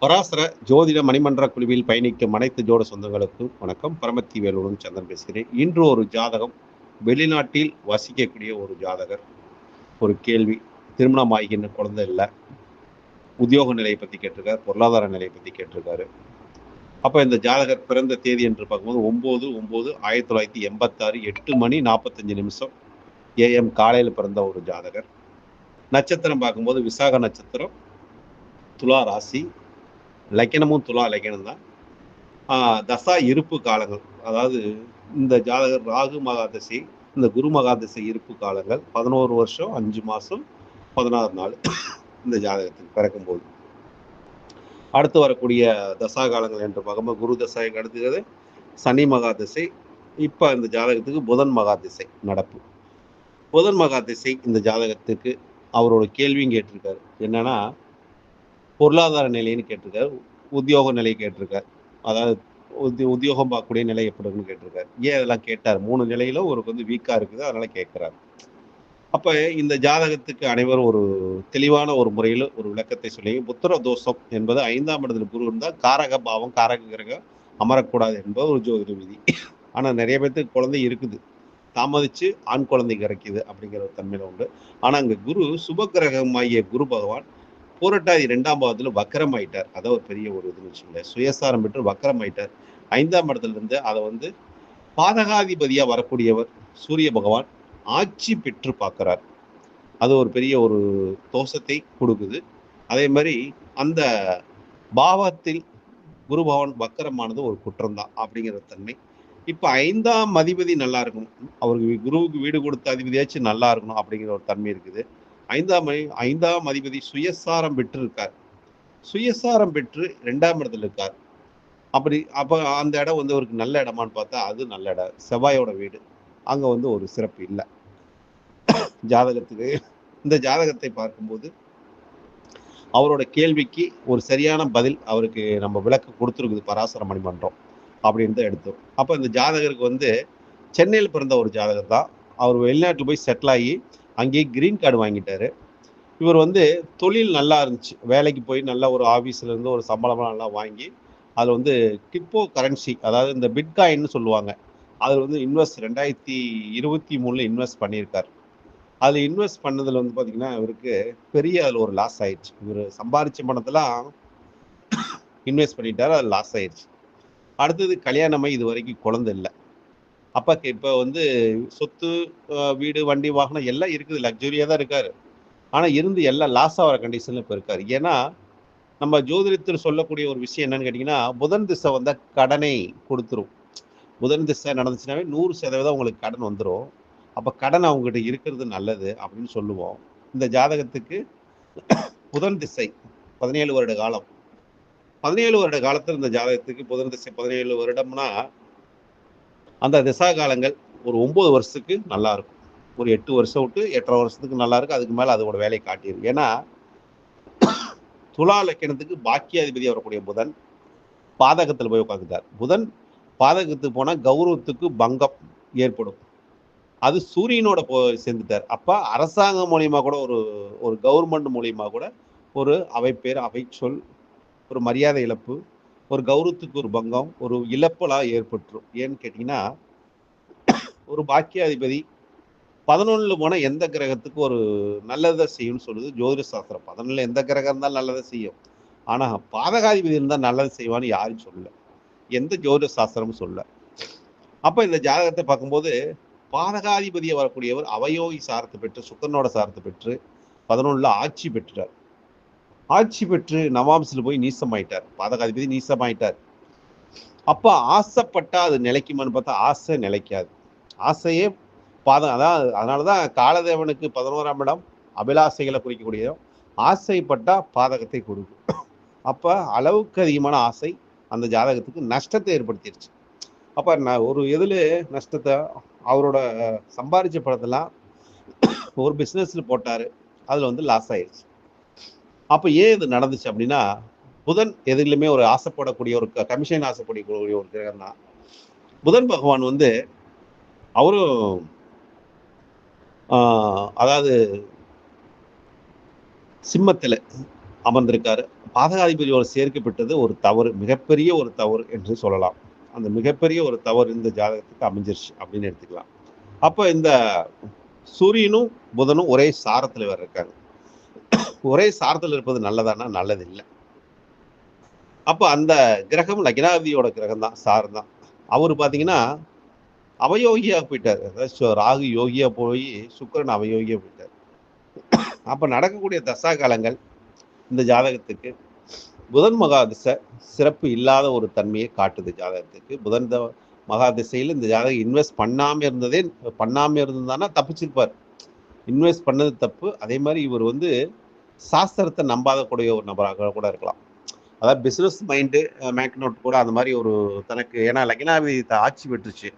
பராசர ஜோதிட மணிமன்ற குழுவில் பயணிக்கும் அனைத்து ஜோட சொந்தங்களுக்கும் வணக்கம். பரமத்தி வேலுடன் சந்திரன் பேசுகிறேன். இன்று ஒரு ஜாதகம் வெளிநாட்டில் வசிக்கக்கூடிய ஒரு ஜாதகர். ஒரு கேள்வி. திருமணம் ஆகின்ற குழந்தை இல்லை. உத்தியோக நிலையை பற்றி கேட்டிருக்காரு. பொருளாதார நிலையை பற்றி கேட்டிருக்காரு. அப்போ இந்த ஜாதகர் பிறந்த தேதி என்று பார்க்கும்போது ஒம்பது ஒம்பது ஆயிரத்தி தொள்ளாயிரத்தி எண்பத்தாறு எட்டு மணி நாற்பத்தஞ்சு நிமிஷம் ஏஎம் காலையில் பிறந்த ஒரு ஜாதகர். நட்சத்திரம் பார்க்கும்போது விசாக நட்சத்திரம் துலா ராசி லக்கணமும் துலா லக்கணம் தான். தசா இருப்பு காலங்கள். அதாவது இந்த ஜாதகர் ராகு மகாதசை இந்த குரு மகாதசி இருப்பு காலங்கள் பதினோரு வருஷம் அஞ்சு மாதம் பதினாறு நாள் இந்த ஜாதகத்துக்கு பிறக்கும்போது. அடுத்து வரக்கூடிய தசா காலங்கள் என்று பார்க்கும்போது குரு தசாய்க்கு அடுத்துக்கிறது சனி மகாதிசை இப்போ இந்த ஜாதகத்துக்கு புதன் மகாதிசை நடப்பு. புதன் மகாதிசை இந்த ஜாதகத்துக்கு அவரோட கேள்வியும் கேட்டிருக்காரு. என்னன்னா பொருளாதார நிலைன்னு கேட்டிருக்காரு. உத்தியோக நிலை கேட்டிருக்காரு. அதாவது உத்தியோகம் பார்க்கக்கூடிய நிலை எப்படி இருக்குன்னு கேட்டிருக்காரு. ஏன் அதெல்லாம் கேட்டார்? மூணு நிலையில ஒரு வந்து வீக்கா இருக்குது. அதனால கேட்கிறாரு. அப்ப இந்த ஜாதகத்துக்கு அனைவரும் ஒரு தெளிவான ஒரு முறையில் ஒரு விளக்கத்தை சொல்லி புத்திர தோஷம் என்பது ஐந்தாம் இடத்துல குரு இருந்தால் காரக பாவம் காரக கிரகம் அமரக்கூடாது என்பது ஒரு ஜோதிட விதி. ஆனா நிறைய பேர்த்துக்கு குழந்தை இருக்குது. தாமதிச்சு ஆண் குழந்தை கிடைக்குது அப்படிங்கிற ஒரு தன்மையில உண்டு. ஆனா அங்க குரு சுப கிரகமாகிய குரு பகவான் பூரட்டாதி ரெண்டாம் பாவத்துல வக்கரம் ஆயிட்டார். அதான் ஒரு பெரிய ஒரு இதுன்னு வச்சுக்கோங்களேன். சுயசாரம் பெற்று வக்கரம் ஆயிட்டார். ஐந்தாம் இடத்துல இருந்து அதை வந்து பாதகாதிபதியா வரக்கூடியவர் சூரிய பகவான் ஆட்சி பெற்று பார்க்கிறார். அது ஒரு பெரிய ஒரு தோஷத்தை கொடுக்குது. அதே மாதிரி அந்த பாவத்தில் குரு பகவான் வக்கரமானது ஒரு குற்றம்தான் அப்படிங்கிற தன்மை. இப்போ ஐந்தாம் அதிபதி நல்லா இருக்கணும். அவருக்கு குருவுக்கு வீடு கொடுத்த அதிபதியாச்சும் நல்லா இருக்கணும் அப்படிங்கிற ஒரு தன்மை இருக்குது. ஐந்தாம் ஐந்தாம் அதிபதி சுயசாரம் பெற்று இருக்கார் சுயசாரம் பெற்று ரெண்டாம் இடத்துல இருக்கார். அப்படி அப்போ அந்த இடம் வந்து அவருக்கு நல்ல இடமான்னு பார்த்தா அது நல்ல இடம். செவ்வாயோட வீடு. அங்கே வந்து ஒரு சிறப்பு இல்லை. ஜாதகத்துக்கு இந்த ஜாதகத்தை பார்க்கும்போது அவரோட கேள்விக்கு ஒரு சரியான பதில் அவருக்கு நம்ம விளக்கு கொடுத்துருக்குது பராசர மணிமன்றம் அப்படின்னு தான் எடுத்தோம். அப்போ இந்த ஜாதகருக்கு வந்து சென்னையில் பிறந்த ஒரு ஜாதகர் தான். அவர் வெளிநாட்டில் போய் செட்டில் ஆகி அங்கேயே கிரீன் கார்டு வாங்கிட்டாரு. இவர் வந்து தொழில் நல்லா இருந்துச்சு. வேலைக்கு போய் நல்லா ஒரு ஆஃபீஸில் இருந்து ஒரு சம்பளம்லாம் நல்லா வாங்கி அதில் வந்து கிரிப்டோ கரன்சி அதாவது இந்த பிட்காயின்னு சொல்லுவாங்க. அதில் வந்து இன்வெஸ்ட் ரெண்டாயிரத்தி இருபத்தி மூணில் இன்வெஸ்ட் பண்ணியிருக்கார். அதில் இன்வெஸ்ட் பண்ணதில் வந்து பார்த்திங்கன்னா இவருக்கு பெரிய அதில் ஒரு லாஸ் ஆயிடுச்சு. இவர் சம்பாரிச்ச பணத்தெல்லாம் இன்வெஸ்ட் பண்ணிட்டார் அது லாஸ் ஆயிடுச்சு. அடுத்தது கல்யாணமாய் இது வரைக்கும் குழந்தை இல்லை. அப்போ இப்போ வந்து சொத்து வீடு வண்டி வாகனம் எல்லாம் இருக்குது. லக்ஸுரியாக தான் இருக்காரு. ஆனால் இருந்து எல்லாம் லாஸ் ஆகிற கண்டிஷனில் இப்போ இருக்காரு. ஏன்னா நம்ம ஜோதிடத்தில் சொல்லக்கூடிய ஒரு விஷயம் என்னன்னு கேட்டிங்கன்னா புதன் திசை வந்தால் கடனை கொடுத்துரும். புதன் திசை நடந்துச்சுனாவே நூறு சதவீதம் உங்களுக்கு கடன் வந்துடும் அப்போ கடன் அவங்ககிட்ட இருக்கிறது நல்லது அப்படின்னு சொல்லுவோம். இந்த ஜாதகத்துக்கு புதன் திசை பதினேழு வருட காலம். பதினேழு வருட காலத்தில் இந்த ஜாதகத்துக்கு புதன் திசை பதினேழு வருடம்னா அந்த திசா காலங்கள் ஒரு ஒம்பது வருஷத்துக்கு நல்லா இருக்கும் ஒரு எட்டு வருஷம் விட்டு எட்டரை வருஷத்துக்கு நல்லா இருக்கும் அதுக்கு மேலே அதோட வேலையை காட்டிடும் ஏன்னா துலா லக்கணத்துக்கு பாக்கியாதிபதி வரக்கூடிய புதன் பாதகத்தில் போய் உட்காந்துட்டார் புதன் பாதகத்துக்கு போனால் கௌரவத்துக்கு பங்கம் ஏற்படும். அது சூரியனோட போ சேர்ந்துட்டார். அப்போ அரசாங்கம் மூலியமாக கூட ஒரு ஒரு கவர்மெண்ட் மூலியமாக கூட ஒரு அவை பேர் அவை சொல் ஒரு மரியாதை இழப்பு ஒரு கௌரவத்துக்கு ஒரு பங்கம் ஒரு இழப்பலாக ஏற்பட்டுரும். ஏன்னு கேட்டிங்கன்னா ஒரு பாக்கியாதிபதி பதினொன்றில் போனால் எந்த கிரகத்துக்கு ஒரு நல்லதை செய்யும்னு சொல்லுது ஜோதிட சாஸ்திரம். பதினொன்றில் எந்த கிரகம் இருந்தாலும் நல்லதை செய்யும். ஆனால் பாதகாதிபதி இருந்தால் நல்லது செய்வான்னு யாரும் சொல்லல. எந்த ஜோதிட சாஸ்திரமும் சொல்ல அப்போ இந்த ஜாதகத்தை பார்க்கும்போது பாதகாதிபதியை வரக்கூடியவர் அவயோகி சாரத்தை பெற்று சுக்கரனோட சாரத்தை பெற்று பதினொன்றில் ஆட்சி பெற்றார் ஆட்சி பெற்று நவாம்சில் போய் நீசமாயிட்டார். பாதகாதிபதி நீசமாயிட்டார். அப்போ ஆசைப்பட்டா அது நிலைக்குமான்னு பார்த்தா ஆசை நிலைக்காது. ஆசையே பாதம் அதான் அதனால தான் காலதேவனுக்கு பதினோராம் இடம் அபிலாசைகளை குறிக்கக்கூடிய ஆசைப்பட்டா பாதகத்தை கொடுக்கும். அப்போ அளவுக்கு அதிகமான ஆசை அந்த ஜாதகத்துக்கு நஷ்டத்தை ஏற்படுத்திடுச்சு அப்போ நான் ஒரு எதில் நஷ்டத்தை அவரோட சம்பாரிச்ச படத்தெல்லாம் ஒரு பிஸ்னஸில் போட்டார். அதில் வந்து லாஸ் ஆயிடுச்சு அப்போ ஏன் இது நடந்துச்சு அப்படின்னா புதன் எதுலையுமே ஒரு ஆசைப்படக்கூடிய ஒரு கமிஷன் ஆசைப்படக்கூடிய ஒரு கிரகம் தான் புதன் பகவான் வந்து அவரும் அதாவது சிம்மத்தில் அமர்ந்திருக்காரு. பாதகாதிபதியோடு சேர்க்கப்பட்டது ஒரு தவறு மிகப்பெரிய ஒரு தவறு என்று சொல்லலாம். அந்த மிகப்பெரிய ஒரு தவறு இந்த ஜாதகத்துக்கு அமைஞ்சிருச்சு அப்படின்னு எடுத்துக்கலாம். அப்போ இந்த சூரியனும் புதனும் ஒரே சாரத்தில் வேற இருக்காங்க. ஒரே சார்தல் இருப்பது நல்லதானா? நல்லது இல்லை அப்போ அந்த கிரகம் லக்னாதியோட கிரகம் தான் சார் தான் அவர் பார்த்தீங்கன்னா அவயோகியாக போயிட்டார். அதாவது ராகு யோகியா போய் சுக்கரன் அவயோகியா போயிட்டார். அப்போ நடக்கக்கூடிய தசா காலங்கள் இந்த ஜாதகத்துக்கு புதன் மகாதிசை சிறப்பு இல்லாத ஒரு தன்மையை காட்டுது ஜாதகத்துக்கு. புதன் மகா திசையில் இந்த ஜாதகம் இன்வெஸ்ட் பண்ணாமல் இருந்ததே பண்ணாமல் இருந்ததுன்னா தப்பிச்சிருப்பார். இன்வெஸ்ட் பண்ணது தப்பு. அதே மாதிரி இவர் வந்து சாஸ்திரத்தை நம்பாதக்கூடிய ஒரு நபராக கூட இருக்கலாம். அதாவது பிஸ்னஸ் மைண்டு மேக்னோட் கூட அந்த மாதிரி ஒரு தனக்கு ஏன்னா லக்னாதிபதி ஆட்சி பெற்றுச்சு.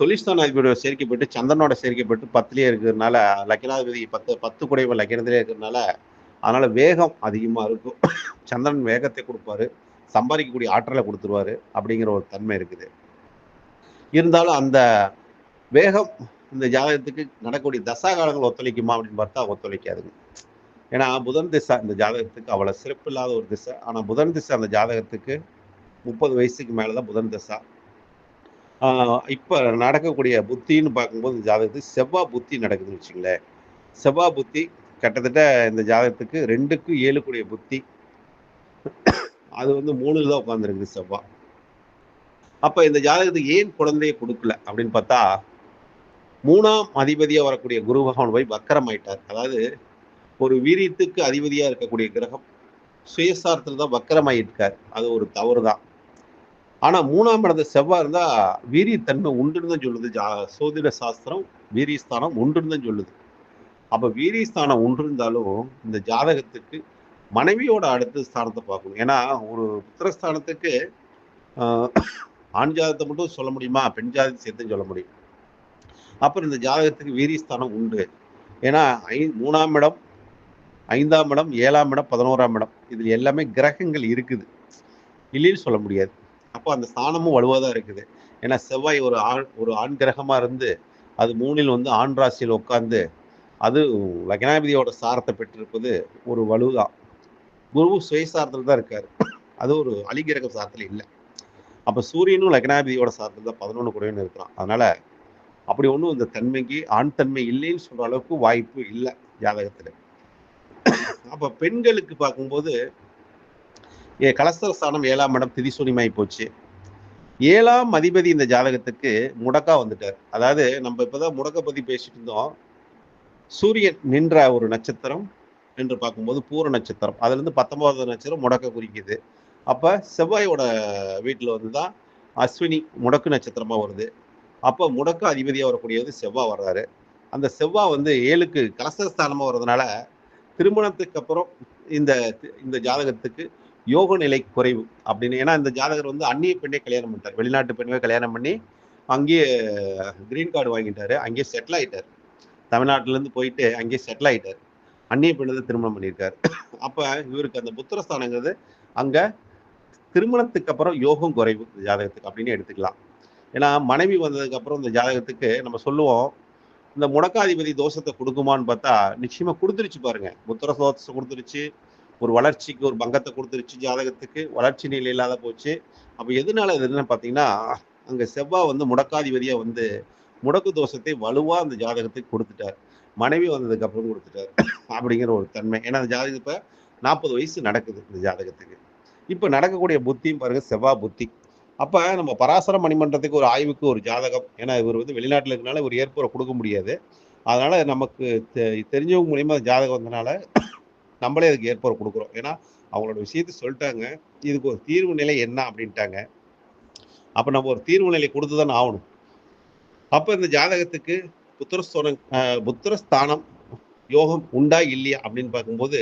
தொழில்ஸ்தான அதிபதியோட சேர்க்கப்பட்டு சந்திரனோட சேர்க்கப்பட்டு பத்துலேயே இருக்கிறதுனால லக்னாதிபதி பத்து பத்து குடைவன் லக்னத்திலே இருக்கிறதுனால அதனால் வேகம் அதிகமாக இருக்கும். சந்திரன் வேகத்தை கொடுப்பாரு. சம்பாதிக்கக்கூடிய ஆற்றலை கொடுத்துருவாரு அப்படிங்கிற ஒரு தன்மை இருக்குது. இருந்தாலும் அந்த வேகம் இந்த ஜாதகத்துக்கு நடக்கக்கூடிய தசா காலங்கள் ஒத்துழைக்குமா அப்படின்னு பார்த்தா ஒத்துழைக்காதுங்க. ஏன்னா புதன் திசை இந்த ஜாதகத்துக்கு அவ்வளோ சிறப்பு இல்லாத ஒரு திசை. ஆனால் புதன் திசை அந்த ஜாதகத்துக்கு முப்பது வயசுக்கு மேலே தான் புதன் திசா. இப்போ நடக்கக்கூடிய புத்தின்னு பார்க்கும்போது இந்த ஜாதகத்துக்கு செவ்வாய் புத்தி நடக்குதுன்னு வச்சுங்களேன். செவ்வாய் புத்தி கிட்டத்தட்ட இந்த ஜாதகத்துக்கு ரெண்டுக்கு ஏழுக்குடைய புத்தி. அது வந்து மூணுல தான் உட்காந்துருக்குது செவ்வாய் அப்போ இந்த ஜாதகத்துக்கு ஏன் குழந்தையை கொடுக்கல அப்படின்னு பார்த்தா மூணாம் அதிபதியாக வரக்கூடிய குரு பகவான் போய் வக்கரம் ஆயிட்டார் அதாவது ஒரு வீரியத்துக்கு அதிபதியாக இருக்கக்கூடிய கிரகம் சுயசாரத்தில் தான் வக்கரமாயிருக்கார். அது ஒரு தவறு தான் ஆனால் மூணாம் இடத்த செவ்வாய் இருந்தால் வீரியத்தன்மை உண்டுன்னு தான் சொல்லுது. ஜா சோதிட சாஸ்திரம் வீரியஸ்தானம் உண்டுன்னு தான் சொல்லுது. அப்போ வீரியஸ்தானம் ஒன்று இருந்தாலும் இந்த ஜாதகத்துக்கு மனைவியோட அடுத்த ஸ்தானத்தை பார்க்கணும். ஏன்னா ஒரு புத்திரஸ்தானத்துக்கு ஆண் ஜாதகத்தை மட்டும் சொல்ல முடியுமா? பெண் ஜாதகத்தை சேர்த்து சொல்ல முடியும். அப்புறம் இந்த ஜாதகத்துக்கு வீரியஸ்தானம் உண்டு. ஏன்னா ஐ மூணாம் இடம் ஐந்தாம் இடம் ஏழாம் இடம் பதினோராம் இடம். இதில் எல்லாமே கிரகங்கள் இருக்குது. இல்லைன்னு சொல்ல முடியாது. அப்போ அந்த ஸ்தானமும் வலுவாக தான் இருக்குது. ஏன்னா செவ்வாய் ஒரு ஆண் ஒரு ஆண் கிரகமாக இருந்து அது மூணில் வந்து ஆண் ராசியில் உட்காந்து அது லக்னாபதியோட சாரத்தை பெற்றிருப்பது ஒரு வலுதான் குரு சுயசாரத்தில் தான் இருக்கார். அது ஒரு அலிகிரக சாரத்தில் இல்லை. அப்போ சூரியனும் லக்னாபதியோட சாரத்தில் தான் பதினொன்று கூடன்னு இருக்கிறான் அதனால் அப்படி ஒன்றும் இந்த தன்மைக்கு ஆண் தன்மை இல்லைன்னு சொல்கிற அளவுக்கு வாய்ப்பு இல்லை ஜாதகத்தில். அப்போ பெண்களுக்கு பார்க்கும்போது கலஸ்தர ஸ்தானம் ஏழாம் இடம் திதிசூனிமாய் போச்சு. ஏழாம் அதிபதி இந்த ஜாதகத்துக்கு முடக்கா வந்துட்டார். அதாவது நம்ம இப்போதான் முடக்க பத்தி பேசிட்டு இருந்தோம். சூரியன் நின்ற ஒரு நட்சத்திரம் என்று பார்க்கும்போது பூர நட்சத்திரம். அதுல இருந்து பத்தொன்பதாவது நட்சத்திரம் முடக்க குறிக்குது. அப்ப செவ்வாயோட வீட்டில் வந்து தான் அஸ்வினி முடக்கு நட்சத்திரமா வருது. அப்போ முடக்க அதிபதியாக வரக்கூடியது செவ்வாய் வர்றாரு. அந்த செவ்வாய் வந்து ஏழுக்கு கலசஸ்தானமாக வர்றதுனால திருமணத்துக்கு அப்புறம் இந்த இந்த ஜாதகத்துக்கு யோக நிலை குறைவு அப்படின்னு. ஏன்னா இந்த ஜாதகர் வந்து அந்நிய பெண்ணை கல்யாணம் பண்ணிட்டார். வெளிநாட்டு பெண்ணை கல்யாணம் பண்ணி அங்கேயே கிரீன் கார்டு வாங்கிட்டாரு. அங்கேயே செட்டில் ஆகிட்டார் தமிழ்நாட்டிலேருந்து போயிட்டு அங்கேயே செட்டில் ஆகிட்டார் அந்நிய பெண்ணை திருமணம் பண்ணியிருக்காரு. அப்போ இவருக்கு அந்த புத்திரஸ்தானங்கிறது அங்கே திருமணத்துக்கு அப்புறம் யோகம் குறைவு ஜாதகத்துக்கு அப்படின்னு எடுத்துக்கலாம். ஏன்னா மனைவி வந்ததுக்கு அப்புறம் இந்த ஜாதகத்துக்கு நம்ம சொல்லுவோம் இந்த முடக்காதிபதி தோஷத்தை கொடுக்குமான்னு பார்த்தா நிச்சயமா கொடுத்துருச்சு பாருங்க. புத்திர தோஷத்தை கொடுத்துருச்சு ஒரு வளர்ச்சிக்கு ஒரு பங்கத்தை கொடுத்துருச்சு ஜாதகத்துக்கு வளர்ச்சி நிலை இல்லாத போச்சு. அப்போ எதனால இதுன்னு பார்த்தீங்கன்னா அங்கே செவ்வாய் வந்து முடக்காதிபதியாக வந்து முடக்கு தோஷத்தை வலுவாக அந்த ஜாதகத்துக்கு கொடுத்துட்டார். மனைவி வந்ததுக்கு அப்புறம் கொடுத்துட்டார் அப்படிங்கிற ஒரு தன்மை. ஏன்னா அந்த ஜாதகம் இப்போ நாற்பது வயசு நடக்குது இந்த ஜாதகத்துக்கு. இப்போ நடக்கக்கூடிய புத்தியும் பாருங்க செவ்வாய் புத்தி. அப்போ நம்ம பராசர மணிமன்றத்துக்கு ஒரு ஆய்வுக்கு ஒரு ஜாதகம். ஏன்னா இவர் வந்து வெளிநாட்டில் இருக்கனால ஒரு ஏற்புரை கொடுக்க முடியாது. அதனால் நமக்கு தெரிஞ்சவங்க மூலியமாக ஜாதகம் வந்தனால நம்மளே அதுக்கு ஏற்புரை கொடுக்குறோம். ஏன்னா அவங்களோட விஷயத்த சொல்லிட்டாங்க. இதுக்கு ஒரு தீர்வு நிலை என்ன அப்படின்ட்டாங்க. அப்போ நம்ம ஒரு தீர்வு நிலை கொடுத்து தானே ஆகணும். அப்போ இந்த ஜாதகத்துக்கு புத்திரஸ்தோனம் புத்திரஸ்தானம் யோகம் உண்டா இல்லையா அப்படின்னு பார்க்கும்போது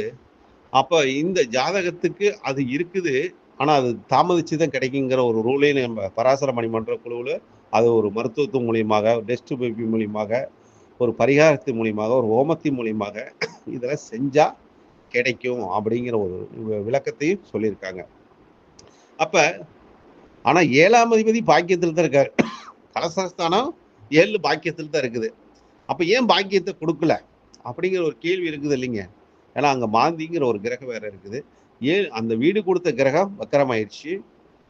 அப்போ இந்த ஜாதகத்துக்கு அது இருக்குது. ஆனால் அது தாமதிச்சு தான் கிடைக்குங்கிற ஒரு ரூலே நம்ம பராசர மணிமன்ற குழுவில் அது ஒரு மருத்துவத்து மூலியமாக டெஸ்ட் பேபி மூலியமாக ஒரு பரிகாரத்தின் மூலியமாக ஒரு ஹோமத்தின் மூலியமாக இதெல்லாம் செஞ்சால் கிடைக்கும் அப்படிங்கிற ஒரு விளக்கத்தையும் சொல்லியிருக்காங்க. அப்போ ஆனால் ஏழாம் அதிபதி பாக்கியத்தில் தான் இருக்கார். கலசஸ்தானம் ஏழு பாக்கியத்தில் தான் இருக்குது. அப்போ ஏன் பாக்கியத்தை கொடுக்கல? அப்படிங்கிற ஒரு கேள்வி இருக்குது இல்லைங்க. ஏன்னா அங்கே மாந்திங்கிற ஒரு கிரகம் வேற இருக்குது. ஏன் அந்த வீடு கொடுத்த கிரகம் வக்கரமாயிடுச்சு.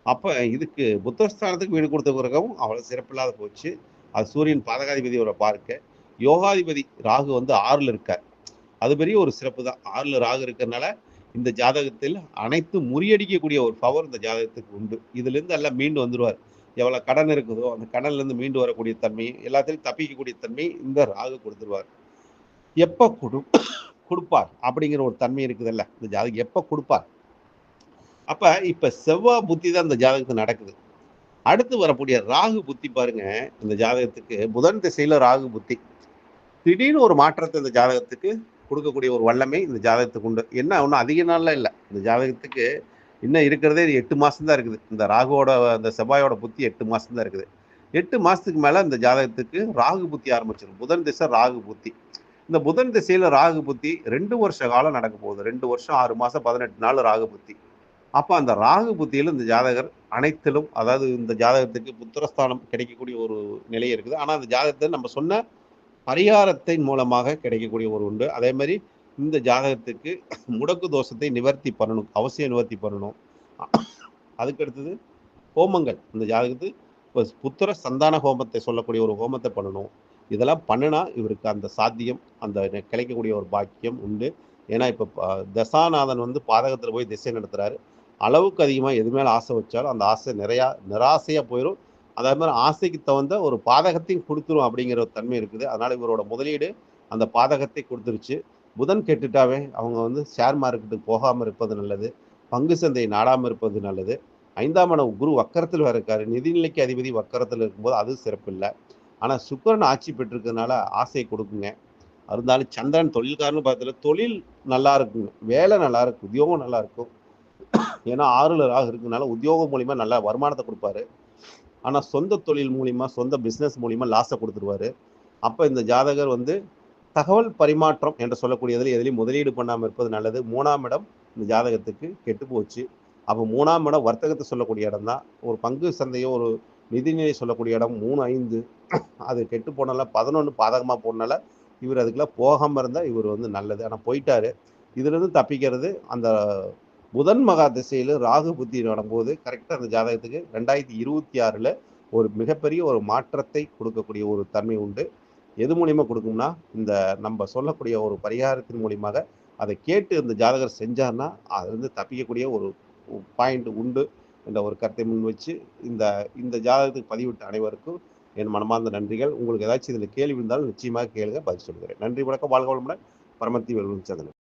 அப்போ இதுக்கு புத்தஸ்தானத்துக்கு வீடு கொடுத்த கிரகம் அவ்வளோ சிறப்பில்லாத போச்சு. அது சூரியன் பாதகாதிபதியோட பார்க்க. யோகாதிபதி ராகு வந்து ஆறில் இருக்கார். அது பெரிய ஒரு சிறப்பு தான். ஆறில் ராகு இருக்கிறதுனால இந்த ஜாதகத்தில் அனைத்து முறியடிக்கக்கூடிய ஒரு பவர் இந்த ஜாதகத்துக்கு உண்டு. இதுலேருந்து எல்லாம் மீண்டு வந்துடுவார் எவ்வளோ கடன் இருக்குதோ அந்த கடன்லேருந்து மீண்டு வரக்கூடிய தன்மை எல்லாத்திலையும் தப்பிக்கக்கூடிய தன்மை இந்த ராகு கொடுத்துருவார். எப்போ கொடு கொடுப்பார் அப்படிங்கிற ஒரு தன்மை இருக்குதுல்ல. இந்த ஜாதகம் எப்போ கொடுப்பார்? அப்போ இப்போ செவ்வாய் புத்தி தான் இந்த ஜாதகத்துக்கு நடக்குது. அடுத்து வரக்கூடிய ராகு புத்தி பாருங்க இந்த ஜாதகத்துக்கு புதன் திசையில் ராகு புத்தி. திடீர்னு ஒரு மாற்றத்தை இந்த ஜாதகத்துக்கு கொடுக்கக்கூடிய ஒரு வல்லமை இந்த ஜாதகத்துக்கு உண்டு. என்ன ஒன்றும் அதிக நாளில் இல்லை. இந்த ஜாதகத்துக்கு இன்னும் இருக்கிறதே எட்டு மாதம்தான் இருக்குது. இந்த ராகுவோட இந்த செவ்வாயோட புத்தி எட்டு மாதம்தான் இருக்குது. எட்டு மாதத்துக்கு மேலே இந்த ஜாதகத்துக்கு ராகு புத்தி ஆரம்பிச்சிடும் புதன் திசை ராகு புத்தி. இந்த புதன் திசையில் ராகு புத்தி ரெண்டு வருஷ காலம் நடக்க போகுது. ரெண்டு வருஷம் ஆறு மாதம் பதினெட்டு நாள் ராகு புத்தி. அப்போ அந்த ராகு புத்தியில் இந்த ஜாதகர் அனைத்திலும் அதாவது இந்த ஜாதகத்துக்கு புத்திரஸ்தானம் கிடைக்கக்கூடிய ஒரு நிலை இருக்குது. ஆனால் அந்த ஜாதகத்தை நம்ம சொன்ன பரிகாரத்தின் மூலமாக கிடைக்கக்கூடிய ஒரு உண்டு. அதே மாதிரி இந்த ஜாதகத்துக்கு முடக்கு தோஷத்தை நிவர்த்தி பண்ணணும் அவசியம் நிவர்த்தி பண்ணணும். அதுக்கு அடுத்தது ஹோமங்கள். இந்த ஜாதகத்துக்கு இப்போ புத்திர சந்தான ஹோமத்தை சொல்லக்கூடிய ஒரு ஹோமத்தை பண்ணணும். இதெல்லாம் பண்ணினா இவருக்கு அந்த சாத்தியம் அந்த கிடைக்கக்கூடிய ஒரு பாக்கியம் உண்டு. ஏன்னா இப்போ தசாநாதன் வந்து பாதகத்தில் போய் திசை நடத்துகிறாரு அளவுக்கு அதிகமாக எது மேலே ஆசை வச்சாலும் அந்த ஆசை நிறையா நிராசையாக போயிடும் அதே மாதிரி ஆசைக்கு தகுந்த ஒரு பாதகத்தையும் கொடுத்துரும் அப்படிங்கிற ஒரு தன்மை இருக்குது. அதனால் இவரோட முதலீடு அந்த பாதகத்தை கொடுத்துருச்சு. புதன் கெட்டுட்டாவே அவங்க வந்து ஷேர் மார்க்கெட்டுக்கு போகாமல் இருப்பது நல்லது. பங்கு சந்தையை நாடாமல் இருப்பது நல்லது. ஐந்தாம் இடம் குரு வக்கரத்தில் வேற இருக்காரு. நிதிநிலைக்கு அதிபதி வக்கரத்தில் இருக்கும்போது அது சிறப்பு இல்லை ஆனால் சுக்கரன் ஆட்சி பெற்றிருக்கிறதுனால ஆசையை கொடுக்குங்க. இருந்தாலும் சந்திரன் தொழில்காரன்னு பார்த்ததுல தொழில் நல்லா இருக்குங்க. வேலை நல்லா இருக்கும் உத்தியோகம் நல்லா இருக்கும். ஏன்னா ஆறுல ராக இருக்குனால உத்தியோகம் மூலிமா நல்லா வருமானத்தை கொடுப்பாரு. ஆனால் சொந்த தொழில் மூலிமா சொந்த பிஸ்னஸ் மூலிமா லாஸை கொடுத்துருவாரு. அப்போ இந்த ஜாதகர் வந்து தகவல் பரிமாற்றம் என்று சொல்லக்கூடியதில் எதுலையும் முதலீடு பண்ணாமல் இருப்பது நல்லது. மூணாம் இடம் இந்த ஜாதகத்துக்கு கெட்டு போச்சு. அப்போ மூணாம் இடம் வர்த்தகத்தை சொல்லக்கூடிய இடம் தான் ஒரு பங்கு சந்தையோ ஒரு நிதிநிலை சொல்லக்கூடிய இடம் மூணு ஐந்து. அது கெட்டு போனால பதினொன்று பாதகமாக போனால இவர் அதுக்கெல்லாம் போகாமல் இருந்தால் இவர் வந்து நல்லது. ஆனால் போயிட்டாரு. இதுலேருந்து தப்பிக்கிறது அந்த புதன் மகா திசையில் ராகு புத்தி நடக்கும்போது கரெக்டாக அந்த ஜாதகத்துக்கு ரெண்டாயிரத்தி இருபத்தி ஆறில் ஒரு மிகப்பெரிய ஒரு மாற்றத்தை கொடுக்கக்கூடிய ஒரு தன்மை உண்டு. எது மூலியமாக கொடுக்கும்னா இந்த நம்ம சொல்லக்கூடிய ஒரு பரிகாரத்தின் மூலியமாக அதை கேட்டு இந்த ஜாதகர் செஞ்சார்னா அதுலேருந்து தப்பிக்கக்கூடிய ஒரு பாயிண்ட் உண்டு. என்ற ஒரு கருத்தை முன் வச்சு இந்த இந்த ஜாதகத்துக்கு பதிவிட்ட அனைவருக்கும் என் மனமார்ந்த நன்றிகள். உங்களுக்கு ஏதாச்சும் இதில் கேள்வி இருந்தாலும் நிச்சயமாக கேளுங்க பதில் சொல்கிறேன் நன்றி வணக்கம் வாழ்க வளமுடன் பரமத்தி வெல்வன் சந்தனம்.